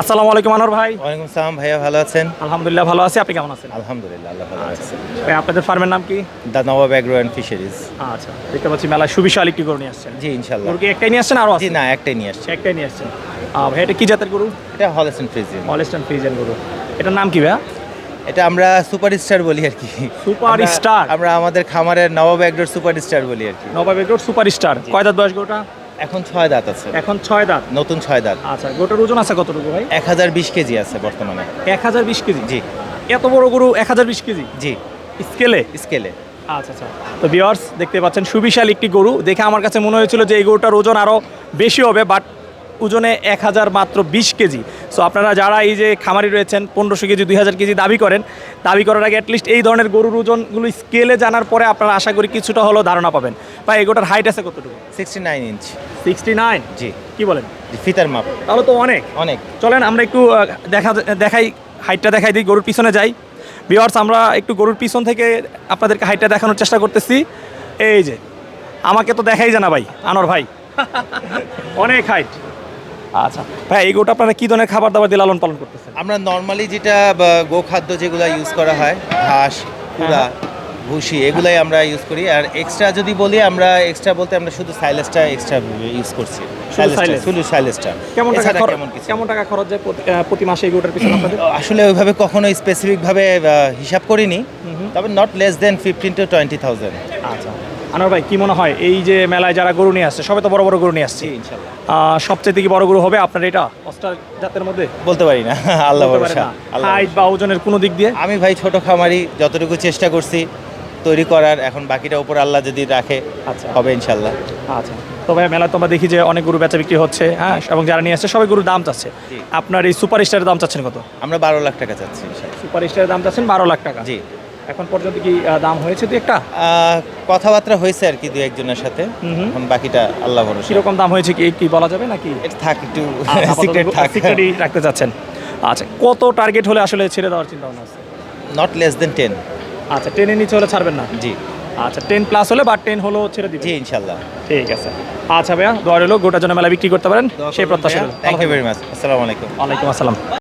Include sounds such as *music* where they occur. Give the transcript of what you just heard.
আসসালামু আলাইকুম আনোয়ার ভাই। ওয়ালাইকুম সালাম ভাইয়া ভালো আছেন? আলহামদুলিল্লাহ ভালো আছি আপনি কেমন আছেন? আলহামদুলিল্লাহ আল্লাহ ভালো আছে। ভাই আপনাদের ফার্মের নাম কি? The Nawab agro and fisheries. আচ্ছা দেখতে পাচ্ছি মেলায় সুবিশাল একটি গরু নিয়ে আসছেন। জি ইনশাল্লাহ। গরু কি একটাই নিয়ে আসছেন আরও জি না একটাই নিয়ে আসছে। একটাই নিয়ে আসছেন। ভাই এটা কি জাতের গরু? এটা হলেসন ফ্রিজিয়ান। হলস্টাইন ফ্রিজেন গরু। এটার নাম কি ভাইয়া? এটা আমরা সুপার স্টার বলি আর কি। সুপার আমরা- স্টার? আমরা আমাদের খামারের নবাব এগ্রোর সুপার স্টার বলি আর কি। নবাব এগ্রোর সুপার স্টার কয় দাঁত বয়স গোটা? এখন ছয় দাঁত আছে। এখন ছয় দাঁত? নতুন ছয় দাঁত। আচ্ছা গোটার ওজন আছে কতটুকু ভাই? এক হাজার বিশ কেজি আছে বর্তমানে। এক হাজার বিশ কেজি? জি। এত বড় গরু এক হাজার বিশ কেজি? জি। স্কেলে? স্কেলে। আচ্ছা আচ্ছা। তো ভিওয়ার্স দেখতে পাচ্ছেন সুবিশাল একটি গরু। দেখে আমার কাছে মনে হয়েছিল যে এই গরুটার ওজন আরও বেশি হবে বাট ওজনে এক হাজার মাত্র বিশ কেজি। সো আপনারা যারা এই যে খামারি রয়েছেন পনেরোশো কেজি দুই হাজার কেজি দাবি করেন দাবি করার আগে অ্যাটলিস্ট এই ধরনের গরুর ওজনগুলো স্কেলে জানার পরে আপনারা আশা করি কিছুটা হলেও ধারণা পাবেন। বা এগোটার হাইট আছে কতটুকু? Sixty nine inch sixty nine জি। কী বলেন? ফিতার মাপ। তাহলে তো অনেক। অনেক। চলেন আমরা একটু দেখা দেখাই হাইটটা দেখাই দিই গরুর পিছনে যাই। বিয়ার্স আমরা একটু গরুর পিছন থেকে আপনাদেরকে হাইটটা দেখানোর চেষ্টা করতেছি। এই যে আমাকে তো দেখাই জানা ভাই আনোর ভাই। *laughs* অনেক হাইট আচ্ছা। ভাই এই গরুটা আপনারা কি ধরনের খাবার দাবার দিয়ে লালন পালন করতেছেন? আমরা নর্মালি যেটা গোখাদ্য যেগুলো ইউজ করা হয় ঘাস কুড়া ভুসি এগুলাই আমরা ইউজ করি। আর এক্সট্রা যদি বলি আমরা এক্সট্রা বলতে আমরা শুধু সাইলেসটা এক্সট্রা ইউজ করছি? শুধু সাইলেসটা কেমন টাকা কেমন টাকা খরচ যায় প্রতি- মাসে এই গরুটার পিছনে আপনাদের? *clears throat* আসলে ওইভাবে কখনো স্পেসিফিকভাবে হিসাব করিনি। তবে not less than fifteen to twenty thousand আচ্ছা। আনোর ভাই কি মনে হয়? এই যে মেলায় যারা গরু নিয়ে আসছে সবাই তো বড় বড় গরু নিয়ে আসছে। সবচেয়ে কি বড় গরু হবে আপনার এটা? অস্টার জাতের মধ্যে? বলতে পারি না। আল্লাহ হাইট বা ওজনের কোনো দিক দিয়ে? আমি ভাই ছোট খামারি যতটুকু চেষ্টা করছি তৈরি করার এখন বাকিটা উপর আল্লাহ যদি রাখে আচ্ছা। হবে ইনশাল্লাহ। আচ্ছা। তো ভাই মেলা তোমরা দেখি যে অনেক গরু বেচা বিক্রি হচ্ছে হ্যাঁ? এবং যারা নিয়ে আসছে সবাই গরুর দাম চাচ্ছে। আপনার এই সুপার স্টারের দাম চাচ্ছেন কত? আমরা বারো লাখ টাকা চাচ্ছি সুপার স্টারের দাম চাচ্ছেন বারো লাখ টাকা। জি। এখন পর্যন্ত কি দাম হয়েছে তো একটা? কথাবার্তা হয়েছে আর কি দু একজনের সাথে। এখন বাকিটা আল্লাহ ভরসা। কীরকম দাম হয়েছে কি কি বলা যাবে নাকি? এটা থাক একটু সিক্রেট *laughs* থাক। *laughs* সিক্রেটই রাখতে চাচ্ছেন। আচ্ছা কত টার্গেট হলে আসলে ছেড়ে দেওয়ার চিন্তা ভাবনা আছে? নট লেস দেন টেন আচ্ছা টেনের নিচে হলে ছাড়বেন না? জি। আচ্ছা টেন প্লাস হলে বা টেন হলেও ছেড়ে দিবেন। জি ইনশাল্লাহ ঠিক আছে। আচ্ছা ভাইয়া দোয়ার হলো গোটার জন্য মেলা বিক্রি করতে পারেন। সেই প্রত্যাশা। থ্যাংক ইউ ভেরি মাচ আসসালামু আলাইকুম। ওয়ালাইকুম আসসালাম।